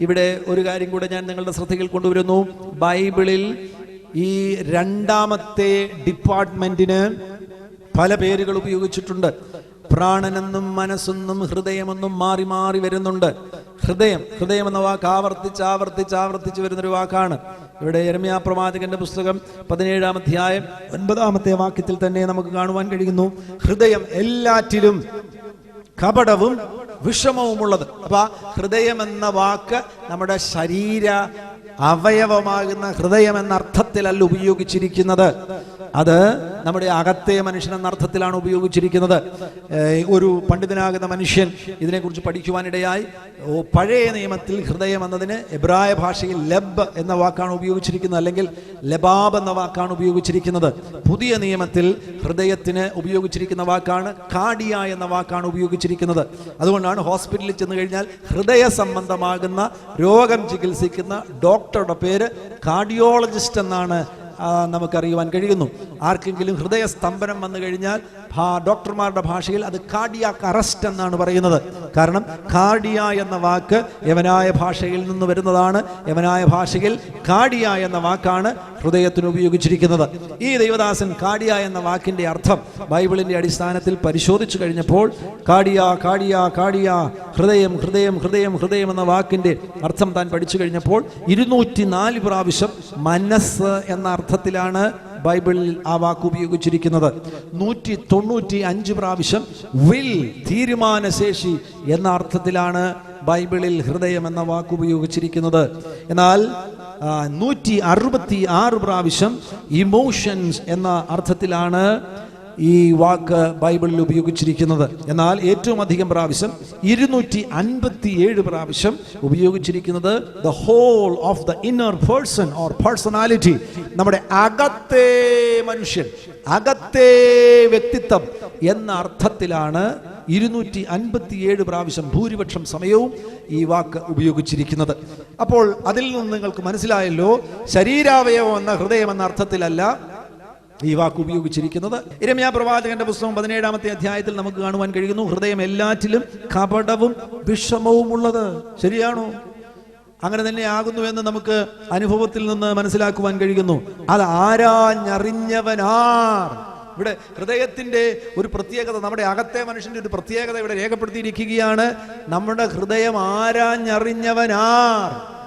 B: ഇവിടെ ഒരു കാര്യം കൂടെ ഞാൻ നിങ്ങളുടെ ശ്രദ്ധയിൽ കൊണ്ടുവരുന്നു. ബൈബിളിൽ ഈ രണ്ടാമത്തെ ഡിപ്പാർട്ട്മെന്റിന് പല പേരുകൾ ഉപയോഗിച്ചിട്ടുണ്ട്. പ്രാണനെന്നും മനസ്സെന്നും ഹൃദയമെന്നും മാറി മാറി വരുന്നുണ്ട്. ഹൃദയം ഹൃദയം എന്ന വാക്ക് ആവർത്തിച്ച് ആവർത്തിച്ച് ആവർത്തിച്ച് വരുന്നൊരു വാക്കാണ്. ഇവിടെ എരമ്യാ പ്രവാചകന്റെ പുസ്തകം പതിനേഴാം അധ്യായം ഒൻപതാമത്തെ വാക്യത്തിൽ തന്നെ നമുക്ക് കാണുവാൻ കഴിയുന്നു. ഹൃദയം എല്ലാറ്റിലും കപടവും വിഷമവുമുള്ളത്. അപ്പൊ ആ ഹൃദയം എന്ന വാക്ക് നമ്മുടെ ശരീര അവയവമാകുന്ന ഹൃദയം എന്ന അർത്ഥത്തിലല്ല ഉപയോഗിച്ചിരിക്കുന്നത്. അത് നമ്മുടെ അകത്തെ മനുഷ്യൻ എന്ന അർത്ഥത്തിലാണ് ഉപയോഗിച്ചിരിക്കുന്നത്. ഒരു പണ്ഡിതനാകുന്ന മനുഷ്യൻ ഇതിനെക്കുറിച്ച് പഠിക്കുവാനിടയായി. പഴയ നിയമത്തിൽ ഹൃദയം എന്നതിന് എബ്രായ ഭാഷയിൽ ലബ് എന്ന വാക്കാണ് ഉപയോഗിച്ചിരിക്കുന്നത് അല്ലെങ്കിൽ ലബാബ് എന്ന വാക്കാണ് ഉപയോഗിച്ചിരിക്കുന്നത്. പുതിയ നിയമത്തിൽ ഹൃദയത്തിന് ഉപയോഗിച്ചിരിക്കുന്ന വാക്കാണ് കാടിയ എന്ന വാക്കാണ് ഉപയോഗിച്ചിരിക്കുന്നത്. അതുകൊണ്ടാണ് ഹോസ്പിറ്റലിൽ ചെന്ന് കഴിഞ്ഞാൽ ഹൃദയ സംബന്ധമാകുന്ന രോഗം ചികിത്സിക്കുന്ന ഡോക്ടറുടെ പേര് കാർഡിയോളജിസ്റ്റ് എന്നാണ് നമുക്കറിയുവാൻ കഴിയുന്നു. ആർക്കെങ്കിലും ഹൃദയ സ്തംഭനം വന്നു കഴിഞ്ഞാൽ ഡോക്ടർമാരുടെ ഭാഷയിൽ അത് കാർഡിയാക്ക് അറസ്റ്റ് എന്നാണ് പറയുന്നത്. കാരണം കാർഡിയ എന്ന വാക്ക് യവനായ ഭാഷയിൽ നിന്ന് വരുന്നതാണ്. യവനായ ഭാഷയിൽ കാർഡിയ എന്ന വാക്കാണ് ഹൃദയത്തിന് ഉപയോഗിച്ചിരിക്കുന്നത്. ഈ ദൈവദാസൻ കാർഡിയ എന്ന വാക്കിന്റെ അർത്ഥം ബൈബിളിന്റെ അടിസ്ഥാനത്തിൽ പരിശോധിച്ചു കഴിഞ്ഞപ്പോൾ കാടിയ കാടിയ കാടിയ ഹൃദയം ഹൃദയം ഹൃദയം ഹൃദയം എന്ന വാക്കിന്റെ അർത്ഥം താൻ പഠിച്ചു കഴിഞ്ഞപ്പോൾ ഇരുന്നൂറ്റി നാല് പ്രാവശ്യം മനസ്സ് എന്ന അർത്ഥത്തിലാണ് ബൈബിളിൽ ആ വാക്ക് ഉപയോഗിച്ചിരിക്കുന്നത്. നൂറ്റി തൊണ്ണൂറ്റി അഞ്ച് പ്രാവശ്യം വിൽ തീരുമാനശേഷി എന്ന അർത്ഥത്തിലാണ് ബൈബിളിൽ ഹൃദയം എന്ന വാക്ക് ഉപയോഗിച്ചിരിക്കുന്നത്. എന്നാൽ നൂറ്റി അറുപത്തി ആറ് പ്രാവശ്യം ഇമോഷൻസ് എന്ന അർത്ഥത്തിലാണ് ഈ വാക്ക് ബൈബിളിൽ ഉപയോഗിച്ചിരിക്കുന്നത്. എന്നാൽ ഏറ്റവും അധികം പ്രാവശ്യം ഇരുന്നൂറ്റി അൻപത്തി ഏഴ് പ്രാവശ്യം ഉപയോഗിച്ചിരിക്കുന്നത് the whole of the inner person or personality നമ്മുടെ അകത്തെ മനുഷ്യൻ അകത്തെ വ്യക്തിത്വം എന്ന അർത്ഥത്തിലാണ് ഇരുന്നൂറ്റി അൻപത്തിയേഴ് പ്രാവശ്യം ഭൂരിപക്ഷം സമയവും ഈ വാക്ക് ഉപയോഗിച്ചിരിക്കുന്നത്. അപ്പോൾ അതിൽ നിന്ന് നിങ്ങൾക്ക് മനസ്സിലായല്ലോ ശരീരാവയവം എന്ന ഹൃദയം എന്ന അർത്ഥത്തിലല്ല ഈ വാക്ക് ഉപയോഗിച്ചിരിക്കുന്നത്. ഇരമ്യാ പ്രവാചകന്റെ പുസ്തകം പതിനേഴാമത്തെ അധ്യായത്തിൽ നമുക്ക് കാണുവാൻ കഴിയുന്നു. ഹൃദയം എല്ലാറ്റിലും കപടവും വിഷമവും ഉള്ളത്. ശരിയാണോ? അങ്ങനെ തന്നെ ആകുന്നു എന്ന് നമുക്ക് അനുഭവത്തിൽ നിന്ന് മനസ്സിലാക്കുവാൻ കഴിയുന്നു. അത് ആരാഞ്ഞറിഞ്ഞവനാർ. ഇവിടെ ഹൃദയത്തിന്റെ ഒരു പ്രത്യേകത നമ്മുടെ അകത്തെ മനുഷ്യന്റെ ഒരു പ്രത്യേകത ഇവിടെ രേഖപ്പെടുത്തിയിരിക്കുകയാണ്. നമ്മുടെ ഹൃദയം ആരാഞ്ഞറിഞ്ഞവനാർ.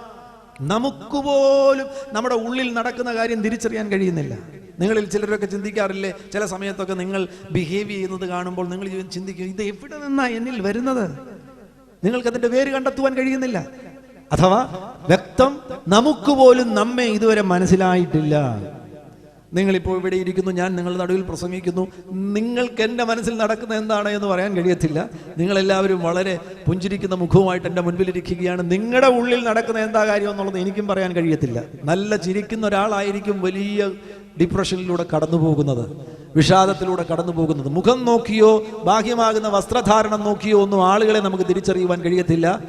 B: നമുക്ക് പോലും നമ്മുടെ ഉള്ളിൽ നടക്കുന്ന കാര്യം തിരിച്ചറിയാൻ കഴിയുന്നില്ല. നിങ്ങളിൽ ചിലരൊക്കെ ചിന്തിക്കാറില്ലേ ചില സമയത്തൊക്കെ നിങ്ങൾ ബിഹേവ് ചെയ്യുന്നത് കാണുമ്പോൾ നിങ്ങൾ ചിന്തിക്കും ഇത് എവിടെ നിന്നാ എന്നിൽ വരുന്നത്? നിങ്ങൾക്ക് അതിന്റെ പേര് കണ്ടെത്തുവാൻ കഴിയുന്നില്ല. അഥവാ വ്യക്തം നമുക്ക് പോലും നമ്മെ ഇതുവരെ മനസ്സിലായിട്ടില്ല. നിങ്ങളിപ്പോൾ ഇവിടെ ഇരിക്കുന്നു ഞാൻ നിങ്ങളുടെ നടുവിൽ പ്രസംഗിക്കുന്നു. നിങ്ങൾക്ക് എന്റെ മനസ്സിൽ നടക്കുന്ന എന്താണ് എന്ന് പറയാൻ കഴിയത്തില്ല. നിങ്ങളെല്ലാവരും വളരെ പുഞ്ചിരിക്കുന്ന മുഖവുമായിട്ട് എന്റെ മുൻപിലിരിക്കുകയാണ് നിങ്ങളുടെ ഉള്ളിൽ നടക്കുന്ന എന്താ കാര്യം എന്നുള്ളത് എനിക്കും പറയാൻ കഴിയത്തില്ല. നല്ല ചിരിക്കുന്ന ഒരാളായിരിക്കും വലിയ ഡിപ്രഷനിലൂടെ കടന്നു പോകുന്നത് വിഷാദത്തിലൂടെ കടന്നു പോകുന്നത് മുഖം നോക്കിയോ ബാഹ്യമാകുന്ന വസ്ത്രധാരണം നോക്കിയോ ഒന്നും ആളുകളെ നമുക്ക് തിരിച്ചറിയുവാൻ കഴിയത്തില്ല.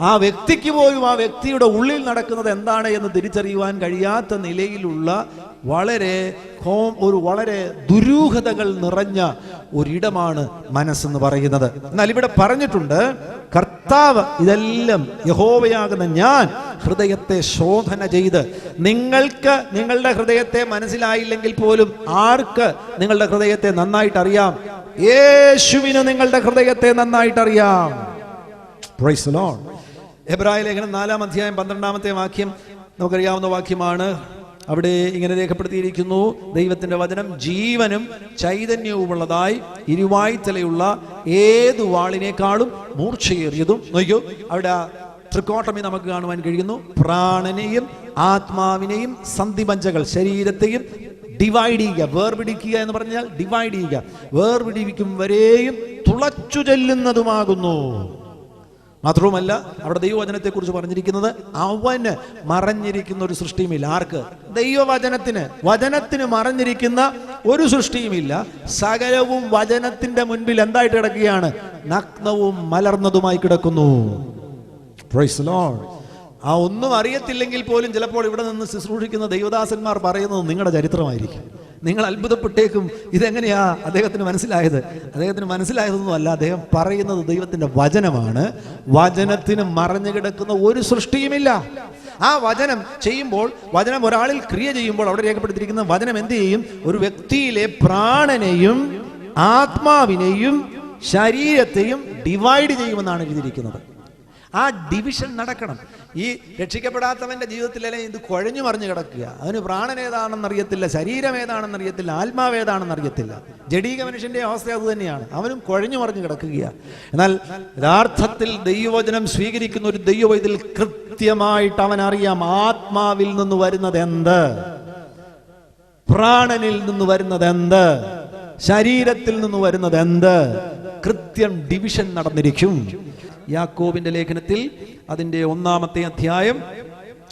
B: ആ വ്യക്തിക്ക് പോലും ആ വ്യക്തിയുടെ ഉള്ളിൽ നടക്കുന്നത് എന്താണ് എന്ന് തിരിച്ചറിയുവാൻ കഴിയാത്ത നിലയിലുള്ള വളരെ ഹോം ഒരു വളരെ ദുരൂഹതകൾ നിറഞ്ഞ ഒരിടമാണ് മനസ്സെന്ന് പറയുന്നത്. എന്നാൽ ഇവിടെ പറഞ്ഞിട്ടുണ്ട് കർത്താവ് ഇതെല്ലാം യഹോവയാകുന്ന ഞാൻ ഹൃദയത്തെ ശോധന ചെയ്ത് നിങ്ങൾക്ക് നിങ്ങളുടെ ഹൃദയത്തെ മനസ്സിലായില്ലെങ്കിൽ പോലും ആർക്ക് നിങ്ങളുടെ ഹൃദയത്തെ നന്നായിട്ട് അറിയാം യേശുവിന് നിങ്ങളുടെ ഹൃദയത്തെ നന്നായിട്ട് അറിയാം. എബ്രായ ലേഖനം നാലാം അധ്യായം പന്ത്രണ്ടാമത്തെ വാക്യം നമുക്കറിയാവുന്ന വാക്യമാണ്. അവിടെ ഇങ്ങനെ രേഖപ്പെടുത്തിയിരിക്കുന്നു ദൈവത്തിന്റെ വചനം ജീവനും ചൈതന്യവുമുള്ളതായി ഇരുവായ്ത്തലയുള്ള ഏതു വാളിനേക്കാളും മൂർച്ചയേറിയതും. നോക്കൂ അവിടെ ട്രിക്കോട്ടമി നമുക്ക് കാണുവാൻ കഴിയുന്നു. പ്രാണനെയും ആത്മാവിനെയും സന്ധിപഞ്ചകൾ ശരീരത്തെയും ഡിവൈഡ് ചെയ്യുക വേർപിടിക്കുക എന്ന് പറഞ്ഞാൽ ഡിവൈഡ് ചെയ്യുക വേർപിടിക്കും വരെയും തുളച്ചു ചെല്ലുന്നതുമാകുന്നു. മാത്രവുമല്ല അവിടെ ദൈവവചനത്തെക്കുറിച്ച് പറഞ്ഞിരിക്കുന്നത് അവന് മറഞ്ഞിരിക്കുന്ന ഒരു സൃഷ്ടിയുമില്ല. ആർക്ക്? ദൈവവചനത്തിന്. വചനത്തിന് മറഞ്ഞിരിക്കുന്ന ഒരു സൃഷ്ടിയുമില്ല. സകലവും വചനത്തിന്റെ മുൻപിൽ എന്തായിട്ട് കിടക്കുകയാണ്? നഗ്നവും മലർന്നതുമായി കിടക്കുന്നു. The Lord. ആ ഒന്നും അറിയത്തില്ലെങ്കിൽ പോലും ചിലപ്പോൾ ഇവിടെ നിന്ന് ശുശ്രൂഷിക്കുന്ന ദൈവദാസന്മാർ പറയുന്നത് നിങ്ങളുടെ ചരിത്രമായിരിക്കും. നിങ്ങൾ അത്ഭുതപ്പെട്ടേക്കും. ഇതെങ്ങനെയാ അദ്ദേഹത്തിന് മനസ്സിലായത്? അദ്ദേഹത്തിന് മനസ്സിലായതൊന്നും അല്ല. അദ്ദേഹം പറയുന്നത് ദൈവത്തിന്റെ വചനമാണ്. വചനത്തിന് മറഞ്ഞു കിടക്കുന്ന ഒരു സൃഷ്ടിയുമില്ല. ആ വചനം ചെയ്യുമ്പോൾ വചനം ഒരാളിൽ ക്രിയ ചെയ്യുമ്പോൾ അവിടെ രേഖപ്പെടുത്തിയിരിക്കുന്ന വചനം എന്ത് ചെയ്യും? ഒരു വ്യക്തിയിലെ പ്രാണനെയും ആത്മാവിനെയും ശരീരത്തെയും ഡിവൈഡ് ചെയ്യുമെന്നാണ് എഴുതിയിരിക്കുന്നത്. ആ ഡിവിഷൻ നടക്കണം. ഈ രക്ഷിക്കപ്പെടാത്തവന്റെ ജീവിതത്തിലല്ലേ ഇത് കുഴഞ്ഞു മറിഞ്ഞു കിടക്കുക? അവന് പ്രാണൻ ഏതാണെന്ന് അറിയത്തില്ല ശരീരം ഏതാണെന്ന് അറിയത്തില്ല ആത്മാവ് ഏതാണെന്ന് അറിയത്തില്ല. ജഡീക മനുഷ്യന്റെ അവസ്ഥ അത് തന്നെയാണ്. അവനും കുഴഞ്ഞു മറിഞ്ഞു കിടക്കുകയാണ് എന്നാൽ യഥാർത്ഥത്തിൽ ദൈവവചനം സ്വീകരിക്കുന്ന ഒരു ദൈവം ഇതിൽ കൃത്യമായിട്ട് അവൻ അറിയാം ആത്മാവിൽ നിന്ന് വരുന്നത് എന്ത്? പ്രാണനിൽ നിന്ന് വരുന്നത് എന്ത്? ശരീരത്തിൽ നിന്ന് വരുന്നത് എന്ത്? കൃത്യം ഡിവിഷൻ നടന്നിരിക്കും. യാക്കോബിന്റെ ലേഖനത്തിൽ അതിന്റെ ഒന്നാമത്തെ അധ്യായം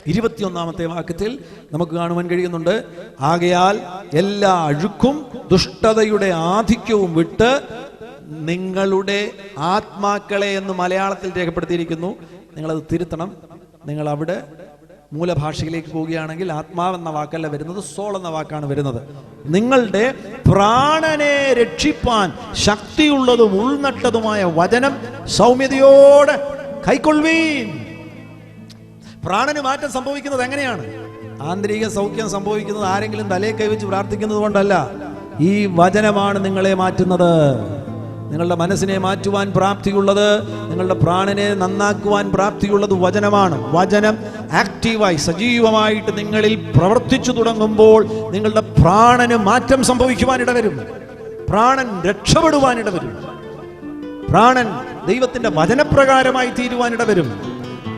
B: ഇരുപത്തിയൊന്നാമത്തെ വാക്യത്തിൽ നമുക്ക് കാണുവാൻ കഴിയുന്നുണ്ട്. ആകയാൽ എല്ലാ അഴുക്കും ദുഷ്ടതയുടെ ആധിക്യവും വിട്ട് നിങ്ങളുടെ ആത്മാക്കളെ എന്ന് മലയാളത്തിൽ രേഖപ്പെടുത്തിയിരിക്കുന്നു. നിങ്ങളത് തിരുത്തണം. നിങ്ങൾ അവിടെ മൂലഭാഷയിലേക്ക് പോവുകയാണെങ്കിൽ ആത്മാവെന്ന വാക്കല്ല വരുന്നത് സോൾ എന്ന വാക്കാണ് വരുന്നത്. നിങ്ങളുടെ പ്രാണനെ രക്ഷിപ്പാൻ ശക്തിയുള്ളതും ഉൾനട്ടതുമായ വചനം സൗമ്യതയോടെ കൈക്കൊള്ളുവീൻ. പ്രാണന് മാറ്റം സംഭവിക്കുന്നത് എങ്ങനെയാണ്? ആന്തരിക സൗഖ്യം സംഭവിക്കുന്നത് ആരെങ്കിലും തലയെ കൈവച്ച് പ്രാർത്ഥിക്കുന്നത് കൊണ്ടല്ല. ഈ വചനമാണ് നിങ്ങളെ മാറ്റുന്നത്. നിങ്ങളുടെ മനസ്സിനെ മാറ്റുവാൻ പ്രാപ്തിയുള്ളത് നിങ്ങളുടെ പ്രാണനെ നന്നാക്കുവാൻ പ്രാപ്തിയുള്ളത് വചനമാണ്. വചനം ആക്റ്റീവായി സജീവമായിട്ട് നിങ്ങളിൽ പ്രവർത്തിച്ചു തുടങ്ങുമ്പോൾ നിങ്ങളുടെ പ്രാണന് മാറ്റം സംഭവിക്കുവാനിട വരും. പ്രാണൻ രക്ഷപ്പെടുവാനിട വരും. പ്രാണൻ ദൈവത്തിന്റെ വചനപ്രകാരമായി തീരുവാനിട വരും.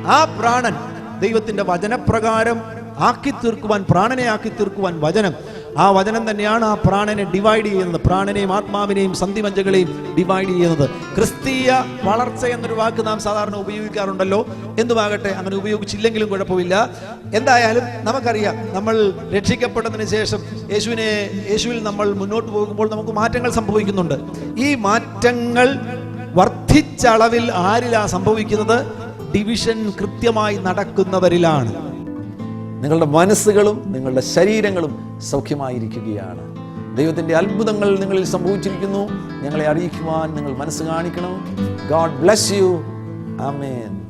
B: ആ പ്രാണൻ ദൈവത്തിന്റെ വചനപ്രകാരം ആക്കി തീർക്കുവാൻ പ്രാണനെ ആക്കി തീർക്കുവാൻ വചനം ആ വചനം തന്നെയാണ് ആ പ്രാണനെ ഡിവൈഡ് ചെയ്യുന്നത്. പ്രാണനെയും ആത്മാവിനെയും സന്ധിമഞ്ചകളെയും ഡിവൈഡ് ചെയ്യുന്നത്. ക്രിസ്തീയ വളർച്ച എന്നൊരു വാക്ക് നാം സാധാരണ ഉപയോഗിക്കാറുണ്ടല്ലോ. എന്തുമാകട്ടെ അങ്ങനെ ഉപയോഗിച്ചില്ലെങ്കിലും കുഴപ്പമില്ല. എന്തായാലും നമുക്കറിയാം നമ്മൾ രക്ഷിക്കപ്പെട്ടതിന് ശേഷം യേശുവിനെ യേശുവിൽ നമ്മൾ മുന്നോട്ട് പോകുമ്പോൾ നമുക്ക് മാറ്റങ്ങൾ സംഭവിക്കുന്നുണ്ട്. ഈ മാറ്റങ്ങൾ വർദ്ധിച്ച അളവിൽ ആരിലാ സംഭവിക്കുന്നത്? ഡിവിഷൻ കൃത്യമായി നടക്കുന്നവരിലാണ്.
A: നിങ്ങളുടെ മനസ്സുകളും നിങ്ങളുടെ ശരീരങ്ങളും സൗഖ്യമായിരിക്കുകയാണ്. ദൈവത്തിന്റെ അത്ഭുതങ്ങൾ നിങ്ങളിൽ സംഭവിച്ചിരിക്കുന്നു. ഞങ്ങളെ അറിയിക്കുവാൻ നിങ്ങൾ മനസ്സ് കാണിക്കണം. God bless you amen